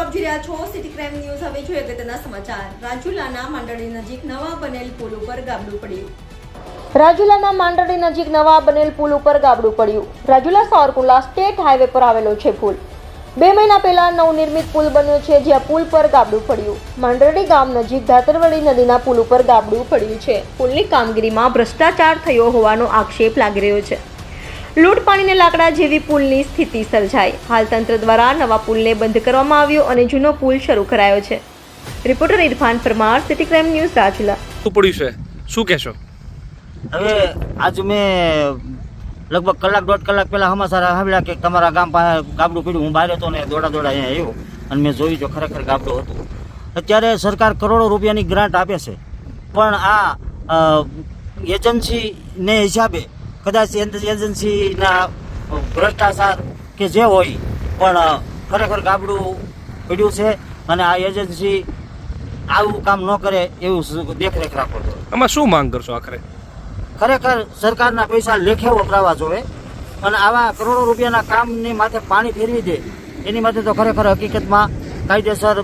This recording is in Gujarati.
આપ જોઈ રહ્યા છો સિટી ક્રાઇમ ન્યૂઝ હવે જોઈએ અગત્યના સમાચાર. રાજુલાના માંડળી નજીક નવા બનેલ પુલ ઉપર ગાબડું પડ્યું. રાજુલાના માંડળી નજીક નવા બનેલ પુલ ઉપર ગાબડું પડ્યું. રાજુલા સાવરકુંડલા સ્ટેટ હાઈવે પર આવેલો છે પુલ. બે મહિના પહેલા નવનિર્મિત પુલ બન્યો છે જ્યાં પુલ પર ગાબડું પડ્યું. માંડરડી ગામ નજીક ધાતરવડી નદીના પુલ ઉપર ગાબડું પડ્યું છે. પુલની કામગીરીમાં ભ્રષ્ટાચાર થયો હોવાનો આક્ષેપ લાગી રહ્યો છે. લૂંટ પાણીને લાકડા જેવી પુલની સ્થિતિ સર્જાઈ. હાલ તંત્ર દ્વારા નવા પુલને બંધ કરવામાં આવ્યો અને જૂનો પુલ શરૂ કરાયો છે. Reporter Irfan Parmar city crime news Rajula. શું પડ્યું છે? શું કહેશો? હવે આજ મેં લગભગ કલાક દોઢ કલાક પહેલા સમાચાર આવ્યા કે તમારા ગામ પાસે ગાબડું પડ્યું. હું બહાર હતો ને દોડા દોડા અહીંયા આવ્યો અને મેં જોયું જો ખરેખર ગાબડું હતું. અત્યારે સરકાર કરોડો રૂપિયાની ગ્રાન્ટ આપે છે. પણ આ એજન્સીને હિસાબે કદાચ એજન્સીના ભ્રષ્ટાચાર કે જે હોય પણ ખરેખર ગાબડું પડ્યું છે અને આ એજન્સી આવું કામ ન કરે એવું દેખરેખ રાખો આમાં શું માંગ કરશો આખરે? ખરેખર સરકારના પૈસા લેખે વપરાવા જોઈએ અને આવા કરોડો રૂપિયાના કામની માથે પાણી ફેરવી દે. એની માટે તો ખરેખર હકીકતમાં કાયદેસર